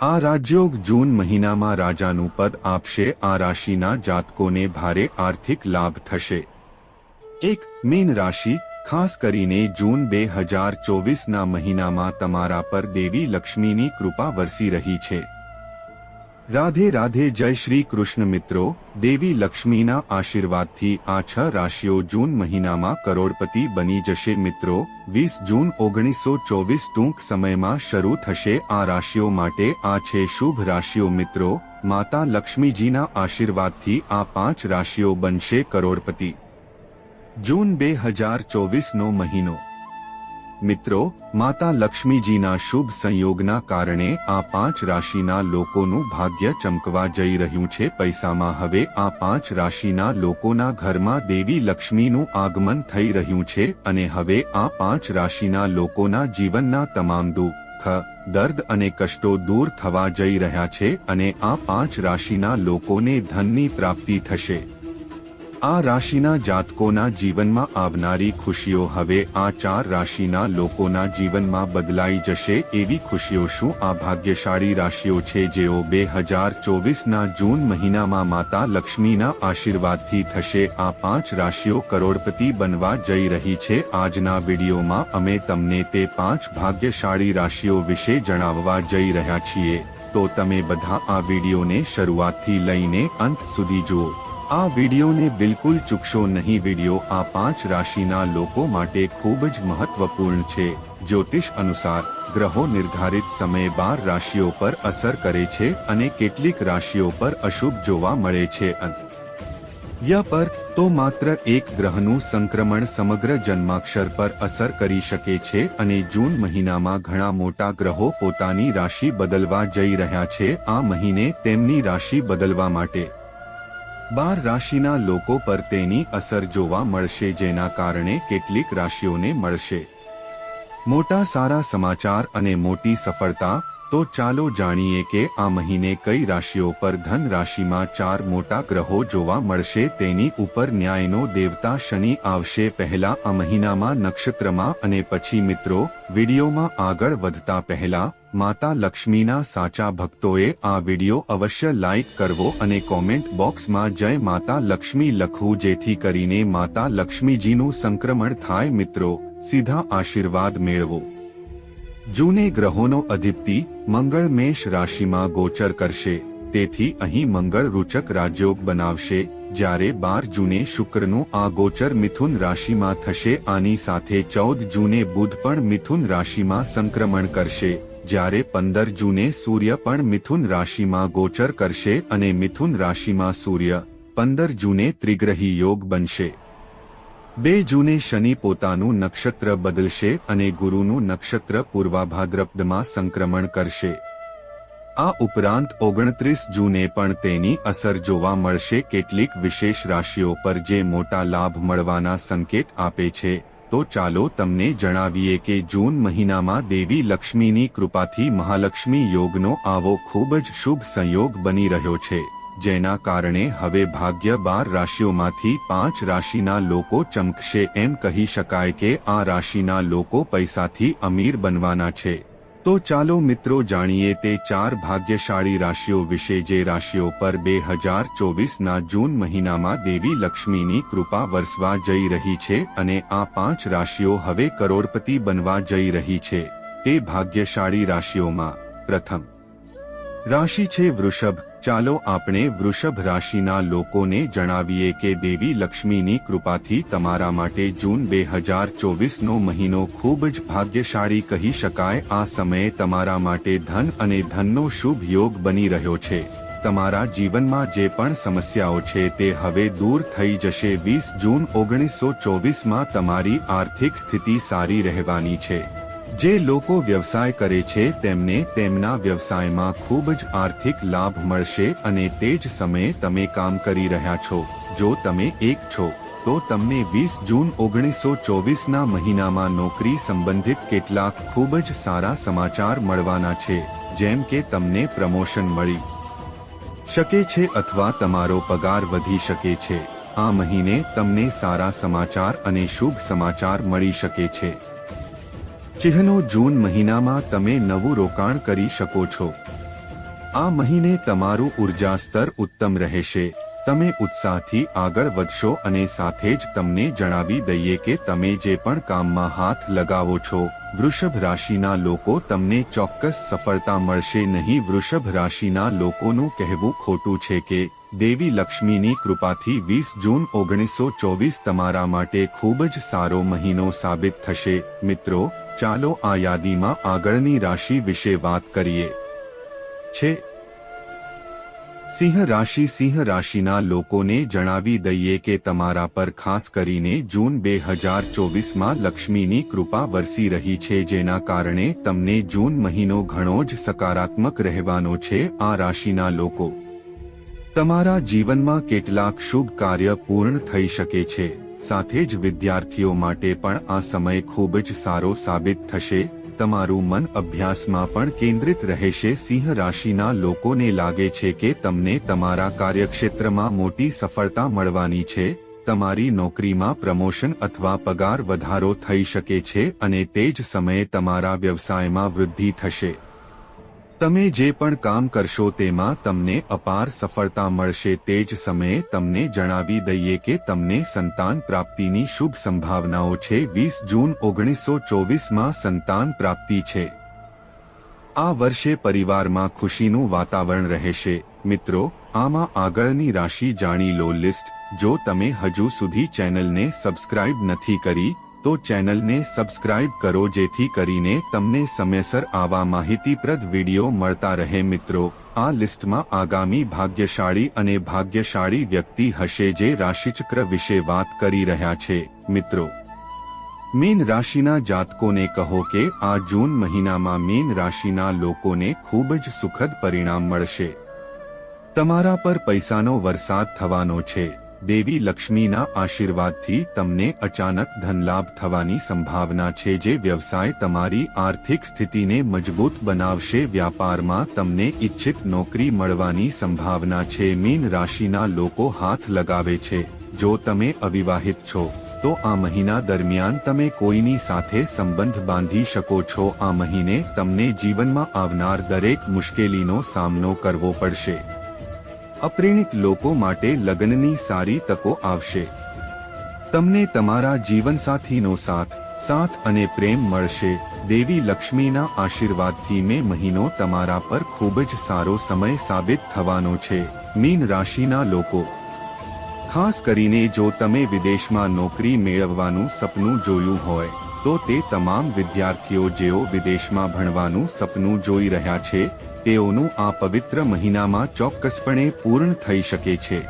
આ રાજયોગ જૂન મહિનામાં રાજાનું પદ આપશે. આ રાશિના જાતકોને ભારે આર્થિક લાભ થશે. એક મીન રાશિ, ખાસ કરીને જૂન બે હજાર ચોવીસના મહિનામાં તમારા પર દેવી લક્ષ્મીની કૃપા વરસી રહી છે. રાધે રાધે જય શ્રી કૃષ્ણ મિત્રો, દેવી લક્ષ્મીના આશીર્વાદથી આ છ રાશિઓ જૂન મહિનામાં કરોડપતિ બની જશે મિત્રો. વીસ જૂન ઓગણીસો ચોવીસ ટૂંક સમયમાં શરૂ થશે આ રાશિઓ માટે આ છે શુભ રાશિઓ મિત્રો. માતા લક્ષ્મીજીના આશીર્વાદથી આ પાંચ રાશિઓ બનશે કરોડપતિ. જૂન બે હજાર ચોવીસનો મહિનો. મિત્રો, માતા લક્ષ્મીજીના શુભ સંયોગના કારણે આ પાંચ રાશિના લોકોનું ભાગ્ય ચમકવા જઈ રહ્યું છે પૈસામાં. હવે આ પાંચ રાશિના લોકોના ઘરમાં દેવી લક્ષ્મીનું આગમન થઈ રહ્યું છે અને હવે આ પાંચ રાશિના લોકોના જીવનના તમામ દુઃખ, દર્દ અને કષ્ટો દૂર થવા જઈ રહ્યા છે અને આ પાંચ રાશિના લોકોને ધનની પ્રાપ્તિ થશે. આ રાશિના જાતકોના જીવનમાં આવનારી ખુશીઓ હવે આ ચાર રાશિના લોકોના જીવનમાં બદલાઈ જશે એવી ખુશીઓ શું આ ભાગ્યશાળી રાશિઓ છે જેઓ બે હજાર ચોવીસના જૂન મહિનામાં માતા લક્ષ્મીના આશીર્વાદથી થશે આ પાંચ રાશિઓ કરોડપતિ બનવા જઈ રહી છે આજના વિડીયોમાં અમે તમને તે પાંચ ભાગ્યશાળી રાશિઓ વિશે જણાવવા જઈ રહ્યા છીએ તો તમે બધા આ વિડીયોને શરૂઆતથી લઈને અંત સુધી જુઓ. આ વિડીયોને બિલકુલ ચૂકશો નહીં. વીડિયો આ પાંચ રાશિના લોકો માટે ખૂબ જ મહત્વપૂર્ણ છે. જ્યોતિષ અનુસાર, ગ્રહો નિર્ધારિત સમયે બાર રાશિઓ પર અસર કરે છે અને કેટલીક રાશિઓ પર અશુભ જોવા મળે છે. ય પર તો માત્ર એક ગ્રહનું સંક્રમણ સમગ્ર જન્માક્ષર પર અસર કરી શકે છે અને જૂન મહિનામાં ઘણા મોટા ગ્રહો પોતાની રાશિ બદલવા જઈ રહ્યા છે. આ મહિને તેમની રાશિ બદલવા માટે બાર રાશિના લોકો પર તેની અસર જોવા મળશે, જેના કારણે કેટલીક રાશિઓને મળશે. મોટા સારા સમાચાર અને મોટી સફળતા તો ચાલો જાણીએ કે આ મહિને કઈ રાશિઓ પર ધન રાશિમાં ચાર મોટા ગ્રહો જોવા મળશે? તેની ઉપર ન્યાયનો દેવતા શનિ આવશે. પહેલા આ મહિનામાં નક્ષત્રમાં અને પછી મિત્રો, વિડીયોમાં આગળ વધતા પહેલા માતા લક્ષ્મીના સાચા ભક્તોએ આ વીડિયો અવશ્ય લાઈક કરવો અને કોમેન્ટ બોક્સમાં જય માતા લક્ષ્મી લખવું જેથી કરીને માતા લક્ષ્મીજીનું સંક્રમણ થાય. મિત્રો, સીધા આશીર્વાદ મેળવો. જૂને ગ્રહોનો અધિપતિ મંગળ મેષ રાશિમાં ગોચર કરશે. તેથી અહીં મંગળ રૂચક રાજયોગ બનાવશે, જ્યારે બાર જૂને શુક્રનું આ ગોચર મિથુન રાશિમાં થશે. આની સાથે ચૌદ જૂને બુધ પણ મિથુન રાશિમાં સંક્રમણ કરશે, જ્યારે પંદર જૂને સૂર્ય પણ મિથુન રાશિમાં ગોચર કરશે અને મિથુન રાશિમાં સૂર્ય. પંદર જૂને ત્રિગ્રહી યોગ બનશે. બે જૂને શનિ પોતાનું નક્ષત્ર બદલશે અને ગુરુનું નક્ષત્ર પૂર્વાભાદ્રપદમાં સંક્રમણ કરશે. આ ઉપરાંત ઓગણત્રીસ જૂને પણ તેની અસર જોવા મળશે કેટલીક વિશેષ રાશિઓ પર જે મોટા લાભ મળવાના સંકેત આપે છે. તો ચાલો તમને જણાવીએ કે જૂન મહિનામાં દેવી લક્ષ્મીની કૃપાથી મહાલક્ષ્મી યોગનો આવો ખૂબ જ શુભ સંયોગ બની રહ્યો છે. જેના કારણે હવે ભાગ્ય બાર રાશિઓમાંથી પાંચ રાશિના લોકો ચમકશે એમ કહી શકાય કે આ રાશિના લોકો પૈસાથી અમીર બનવાના છે. તો ચાલો મિત્રો જાણીએ તે ચાર ભાગ્યશાળી રાશિઓ વિશે જે રાશિઓ પર બે હજાર ચોવીસના જૂન મહિનામાં દેવી લક્ષ્મીની કૃપા વરસવા જઈ રહી છે અને આ પાંચ રાશિઓ હવે કરોડપતિ બનવા જઈ રહી છે. તે ભાગ્યશાળી રાશિઓમાં પ્રથમ રાશિ છે વૃષભ. ચાલો આપણે વૃષભ રાશિના લોકોને જણાવીએ કે દેવી લક્ષ્મીની કૃપાથી તમારા માટે જૂન બે હજાર ચોવીસનો મહિનો ખૂબ જ ભાગ્યશાળી કહી શકાય. આ સમયે તમારા માટે ધન અને ધનનો શુભ યોગ બની રહ્યો છે. તમારા જીવનમાં જે પણ સમસ્યાઓ છે તે હવે દૂર થઈ જશે. વીસ જૂન ઓગણીસો ચોવીસમાં તમારી આર્થિક સ્થિતિ સારી રહેવાની છે. જે લોકો વ્યવસાય કરે છે, તેમને તેમના વ્યવસાયમાં ખૂબ જ આર્થિક લાભ મળશે અને તે જ સમયે તમે કામ કરી રહ્યા છો. જો તમે એક છો, તો તમને વીસ જૂન ઓગણીસો ચોવીસના મહિનામાં નોકરી સંબંધિત કેટલાક ખૂબ જ સારા સમાચાર મળવાના છે, જેમ કે તમને પ્રમોશન મળી શકે છે અથવા તમારો પગાર વધી શકે છે. આ મહિને તમને સારા સમાચાર અને શુભ સમાચાર મળી શકે છે. ચિહ્નો જૂન મહિનામાં તમે નવું રોકાણ કરી શકો છો. આ મહિને તમારું ઊર્જા સ્તર ઉત્તમ રહેશે. તમે ઉત્સાહથી આગળ વધશો અને સાથે જ તમને જણાવી દઈએ કે તમે જે પણ કામમાં હાથ લગાવો છો, વૃષભ રાશિના લોકો તમને ચોક્કસ સફળતા મળશે નહીં. વૃષભ રાશિના લોકોનું કહેવું ખોટું છે કે, દેવી લક્ષ્મીની કૃપાથી વીસ જૂન ઓગણીસો ચોવીસ તમારા માટે ખૂબ જ સારો મહિનો સાબિત થશે. મિત્રો ચાલો આ યાદીમાં આગળની રાશિ વિશે વાત કરીએ. છે. સિંહ રાશિ સિંહ રાશિના લોકોને જણાવી દઈએ કે તમારા પર ખાસ કરીને જૂન બે હજાર ચોવીસમાં લક્ષ્મીની કૃપા વરસી રહી છે, જેના કારણે તમને જૂન મહિનો ઘણો જ સકારાત્મક રહેવાનો છે આ રાશિના લોકો. તમારા જીવનમાં કેટલાક શુભ કાર્ય પૂર્ણ થઈ શકે છે. સાથે જ વિદ્યાર્થીઓ માટે પણ આ સમય ખૂબ જ સારો સાબિત થશે. તમારું મન અભ્યાસમાં પણ કેન્દ્રિત રહેશે. સિંહ રાશિના લોકોને લાગે છે કે તમને તમારા કાર્યક્ષેત્રમાં મોટી સફળતા મળવાની છે. તમારી નોકરીમાં પ્રમોશન અથવા પગાર વધારો થઈ શકે છે અને તે જ સમયે તમારા વ્યવસાયમાં વૃદ્ધિ થશે. તમે જે પણ કામ કરશો તેમાં તમને અપાર સફળતા મળશે તે જ સમયે તમને જણાવી દઈએ કે તમને સંતાન પ્રાપ્તિની શુભ સંભાવનાઓ છે. વીસ જૂન ઓગણીસો ચોવીસમાં સંતાન પ્રાપ્તિ છે. આ વર્ષે પરિવારમાં ખુશીનું વાતાવરણ રહેશે. મિત્રો, આમાં આગળની રાશિ જાણી લો લિસ્ટ. જો તમે હજુ સુધી ચેનલને સબસ્ક્રાઇબ નથી કરી તો ચેનલને સબસ્ક્રાઇબ કરો જેથી કરીને તમને સમયસર આવા માહિતીપ્રદ વીડિયો મળતા રહે મિત્રો. આ લિસ્ટમાં આગામી ભાગ્યશાળી અને ભાગ્યશાળી વ્યક્તિ હશે જે રાશિચક્ર વિશે વાત કરી રહ્યા છે, મિત્રો. મીન રાશિના જાતકોને કહો કે આ જૂન મહિનામાં મીન રાશિના લોકોને ખૂબ જ સુખદ પરિણામ મળશે. તમારા પર પૈસાનો વરસાદ થવાનો છે. દેવી લક્ષ્મીના આશીર્વાદથી તમને અચાનક ધનલાભ થવાની સંભાવના છે જે વ્યવસાય તમારી આર્થિક સ્થિતિને મજબૂત બનાવશે. વ્યાપારમાં તમને ઇચ્છિત નોકરી મળવાની સંભાવના છે. મીન રાશિના લોકો હાથ લગાવે છે. જો તમે અવિવાહિત છો, તો આ મહિના દરમિયાન તમે કોઈની સાથે સંબંધ બાંધી શકો છો. આ મહિને તમને જીવનમાં આવનાર દરેક મુશ્કેલીનો સામનો કરવો પડશે. અપ્રેણિત લોકો માટે લગ્નની સારી તકો આવશે. તમને તમારા જીવનસાથીનો સાથ સાથ અને પ્રેમ મળશે. દેવી લક્ષ્મીના આશીર્વાદથી મે મહિનો તમારા પર ખૂબ જ સારો સમય સાબિત થવાનો છે. મીન રાશિના લોકો. ખાસ કરીને જો તમે વિદેશમાં નોકરી મેળવવાનું સપનું જોયું હોય તો તે તમામ વિદ્યાર્થીઓ જેઓ વિદેશમાં ભણવાનું સપનું જોઈ રહ્યા છે, તેઓનું આ પવિત્ર મહિનામાં ચોક્કસપણે પૂર્ણ થઈ શકે છે.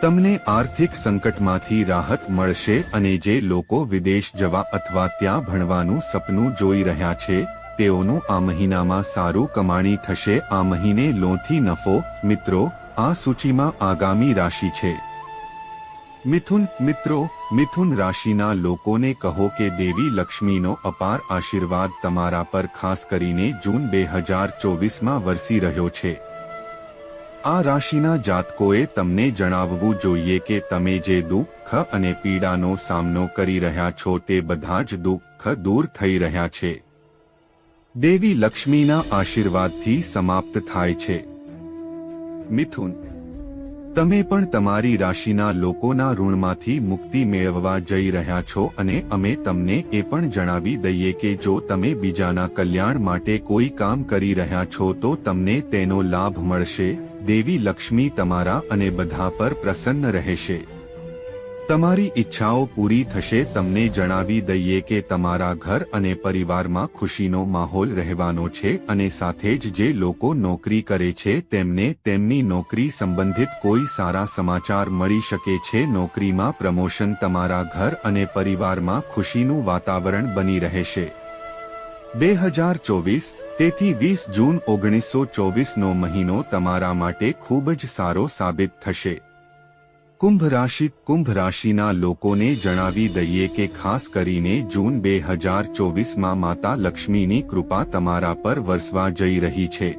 તમને આર્થિક સંકટમાંથી રાહત મળશે અને જે લોકો વિદેશ જવા અથવા ત્યાં ભણવાનું સપનું જોઈ રહ્યા છે, તેઓનું આ મહિનામાં સારું કમાણી થશે, આ મહિને લોથી નફો, મિત્રો, આ સૂચિમાં આગામી રાશિ છે. મિથુન, મિત્રો મિથુન રાશિના લોકોને કહો કે દેવી લક્ષ્મીનો અપાર આશીર્વાદ તમારા પર ખાસ કરીને જૂન બે હજાર ચોવીસમાં વરસી રહ્યો છે. આ રાશિના જાતકોએ તમને જણાવવું જોઈએ કે તમે જે દુઃખ અને પીડાનો સામનો કરી રહ્યા છો તે બધા જ દુઃખ દૂર થઈ રહ્યા છે. દેવી લક્ષ્મીના આશીર્વાદથી સમાપ્ત થાય છે. મિથુન તમે પણ તમારી રાશિના લોકોના ઋણમાંથી મુક્તિ મેળવવા જઈ રહ્યા છો અને અમે તમને એ પણ જણાવી દઈએ કે જો તમે બીજાના કલ્યાણ માટે કોઈ કામ કરી રહ્યા છો તો તમને તેનો લાભ મળશે. દેવી લક્ષ્મી તમારા અને બધા પર પ્રસન્ન રહેશે. તમારી ઈચ્છાઓ પૂરી થશે તમને જણાવી દઈએ કે તમારા ઘર અને પરિવારમાં ખુશીનો માહોલ રહેવાનો છે અને સાથે જ જે લોકો નોકરી કરે છે તેમને તેમની નોકરી સંબંધિત કોઈ સારા સમાચાર મળી શકે છે. નોકરીમાં પ્રમોશન તમારા ઘર અને પરિવારમાં ખુશીનું વાતાવરણ બની રહેશે. બે હજાર ચોવીસ, તેથી વીસ જૂન ઓગણીસો ચોવીસનો મહિનો તમારા માટે ખૂબ જ સારો સાબિત થશે. કુંભ રાશિ કુંભ રાશિના લોકોને જણાવી દઈએ કે ખાસ કરીને જૂન બે હજાર ચોવીસમાં માતા લક્ષ્મીની કૃપા તમારા પર વરસવા જઈ રહી છે.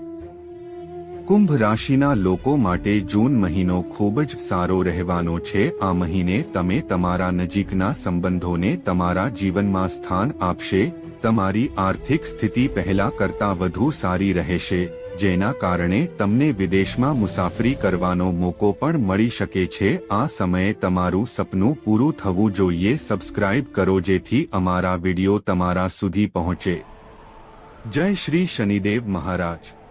કુંભ રાશિના લોકો માટે જૂન મહિનો ખૂબ જ સારો રહેવાનો છે. આ મહિને તમે તમારા નજીકના સંબંધોને તમારા જીવનમાં સ્થાન આપશે. તમારી આર્થિક સ્થિતિ પહેલા કરતા વધુ સારી રહેશે. જેના કારણે તમને વિદેશમાં મુસાફરી કરવાનો મોકો પણ મળી શકે છે. આ સમયે તમારું સપનું પૂરું થવું જોઈએ. સબસ્ક્રાઇબ કરો જેથી અમારા વિડિયો તમારા સુધી પહોંચે. જય શ્રી શનિદેવ મહારાજ.